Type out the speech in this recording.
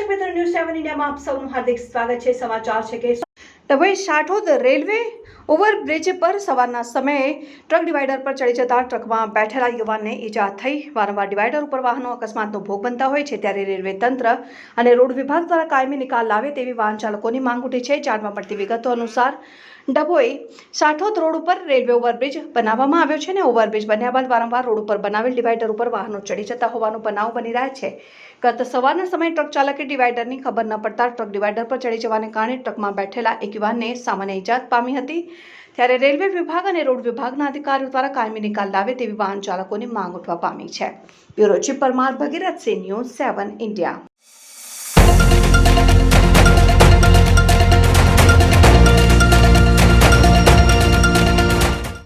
આપ સૌનું હાર્દિક સ્વાગત છે. સમાચાર છે કે ડભોઈ સાઠોદ રેલવે ઓવરબ્રિજ પર સવારના સમયે ટ્રક ડિવાઈડર પર ચડી જતા ટ્રકમાં બેઠેલા યુવાનને ઈજા થઈ. વારંવાર ડિવાઈડર ઉપર વાહનો અકસ્માતનો ભોગ બનતા હોય છે, ત્યારે રેલવે તંત્ર અને રોડ વિભાગ દ્વારા કાયમી નિકાલ લાવે તેવી વાહન ચાલકોની માંગ ઉઠી છે. જાણવા મળતી વિગતો અનુસાર ડભોઈ સાઠોદ રોડ ઉપર રેલવે ઓવરબ્રિજ બનાવવામાં આવ્યો છે અને ઓવરબ્રિજ બન્યા બાદ વારંવાર રોડ ઉપર બનાવેલ ડિવાઈડર ઉપર વાહનો ચડી જતા હોવાનો બનાવ બની રહ્યા છે. ગત સવારના સમયે ટ્રક ચાલકે ડિવાઈડરની ખબર ન પડતા ટ્રક ડિવાઈડર પર ચડી જવાને કારણે ટ્રકમાં બેઠેલા એક યુવાનને સામાન્ય ઇજાત પામી હતી. ત્યારે રેલવે વિભાગ અને રોડ વિભાગના અધિકારીઓ દ્વારા કાયમી નિકાલ લાવે તેવી વાહન ચાલકોની માંગ ઉઠવા પામી છે. Bureau chief Parmar Bhagirath Sinh news seven India.